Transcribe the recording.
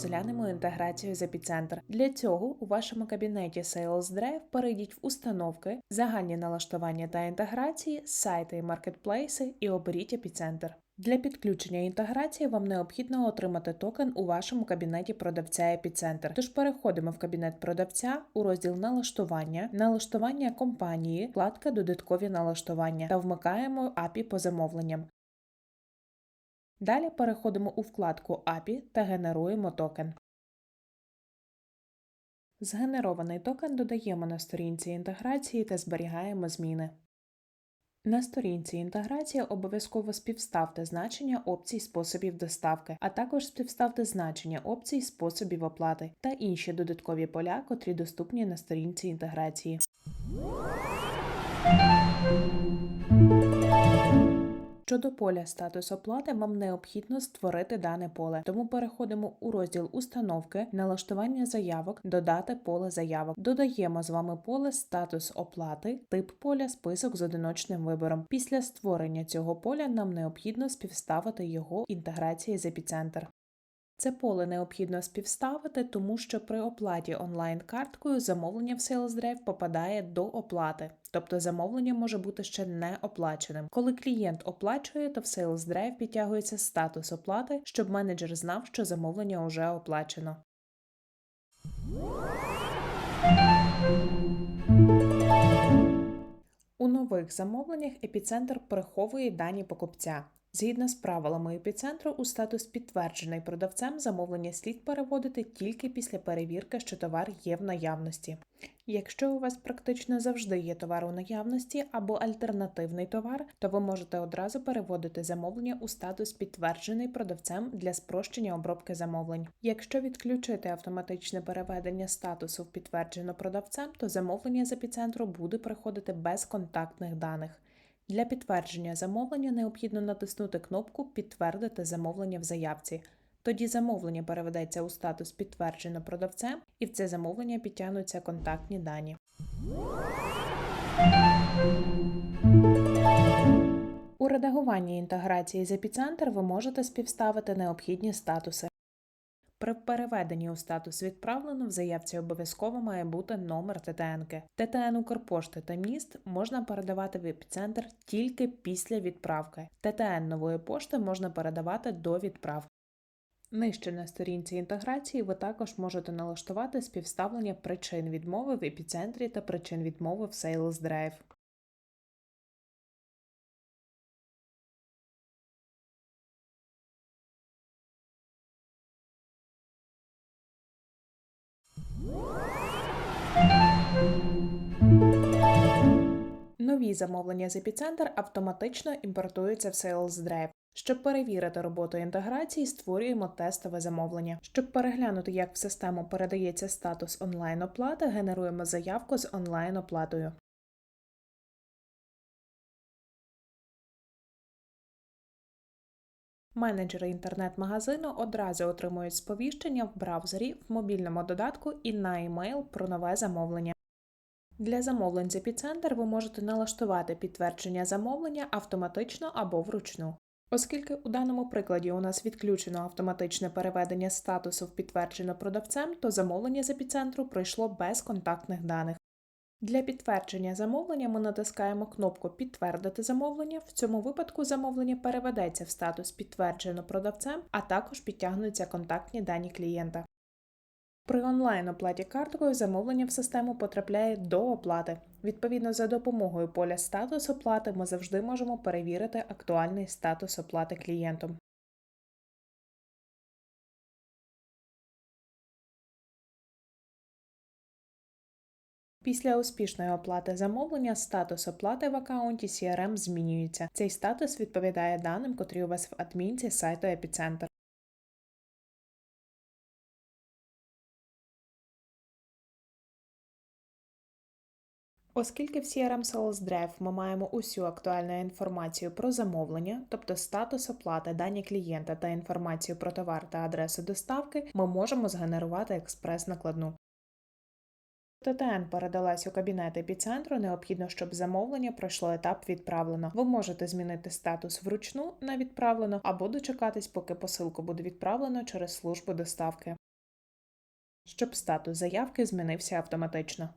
розглянемо інтеграцію з епіцентр. Для цього у вашому кабінеті Sales Drive перейдіть в установки, загальні налаштування та інтеграції, сайти і маркетплейси і оберіть епіцентр. Для підключення інтеграції вам необхідно отримати токен у вашому кабінеті продавця Епіцентр. Тож переходимо в кабінет продавця у розділ налаштування, налаштування компанії, вкладка Додаткові налаштування та вмикаємо API по замовленням. Далі переходимо у вкладку API та генеруємо токен. Згенерований токен додаємо на сторінці інтеграції та зберігаємо зміни. На сторінці інтеграції обов'язково співставте значення опцій способів доставки, а також співставте значення опцій способів оплати та інші додаткові поля, котрі доступні на сторінці інтеграції. Щодо поля статус оплати, вам необхідно створити дане поле, тому переходимо у розділ установки, налаштування заявок, додати поле заявок. Додаємо з вами поле статус оплати, тип поля, список з одиночним вибором. Після створення цього поля нам необхідно співставити його інтеграції з епіцентр. Це поле необхідно співставити, тому що при оплаті онлайн-карткою замовлення в Sales Drive попадає до оплати, тобто замовлення може бути ще не оплаченим. Коли клієнт оплачує, то в Sales Drive підтягується статус оплати, щоб менеджер знав, що замовлення вже оплачено. У нових замовленнях епіцентр приховує дані покупця. Згідно з правилами епіцентру, у статус підтверджений продавцем замовлення слід переводити тільки після перевірки, що товар є в наявності. Якщо у вас практично завжди є товар у наявності або альтернативний товар, то ви можете одразу переводити замовлення у статус підтверджений продавцем для спрощення обробки замовлень. Якщо відключити автоматичне переведення статусу в підтверджено продавцем, то замовлення з епіцентру буде приходити без контактних даних. Для підтвердження замовлення необхідно натиснути кнопку Підтвердити замовлення в заявці. Тоді замовлення переведеться у статус підтверджено продавцем, і в це замовлення підтягнуться контактні дані. У редагуванні інтеграції з епіцентр ви можете співставити необхідні статуси. При переведенні у статус відправлено в заявці обов'язково має бути номер ТТНки. ТТН Укрпошти та міст можна передавати в епіцентр тільки після відправки. ТТН нової пошти можна передавати до відправки. Нижче на сторінці інтеграції ви також можете налаштувати співставлення причин відмови в епіцентрі та причин відмови в Sales Drive. Нові замовлення з епіцентр автоматично імпортуються в Sales Drive. Щоб перевірити роботу інтеграції, створюємо тестове замовлення. Щоб переглянути, як в систему передається статус онлайн-оплати, генеруємо заявку з онлайн-оплатою. Менеджери інтернет-магазину одразу отримують сповіщення в браузері, в мобільному додатку і на емейл про нове замовлення. Для замовлень з епіцентр ви можете налаштувати підтвердження замовлення автоматично або вручну. Оскільки у даному прикладі у нас відключено автоматичне переведення статусу в підтверджено продавцем, то замовлення з епіцентру пройшло без контактних даних. Для підтвердження замовлення ми натискаємо кнопку Підтвердити замовлення. В цьому випадку замовлення переведеться в статус підтверджено продавцем, а також підтягнуться контактні дані клієнта. При онлайн-оплаті карткою замовлення в систему потрапляє до оплати. Відповідно, за допомогою поля статус оплати ми завжди можемо перевірити актуальний статус оплати клієнтом. Після успішної оплати замовлення статус оплати в аккаунті CRM змінюється. Цей статус відповідає даним, котрі у вас в адмінці сайту Епіцентр. Оскільки в CRM Sales Drive ми маємо усю актуальну інформацію про замовлення, тобто статус оплати, дані клієнта та інформацію про товар та адресу доставки, ми можемо згенерувати експрес-накладну. ТТН передалась у кабінет епіцентру, необхідно, щоб замовлення пройшло етап відправлено. Ви можете змінити статус вручну на відправлено або дочекатись, поки посилку буде відправлено через службу доставки. щоб статус заявки змінився автоматично.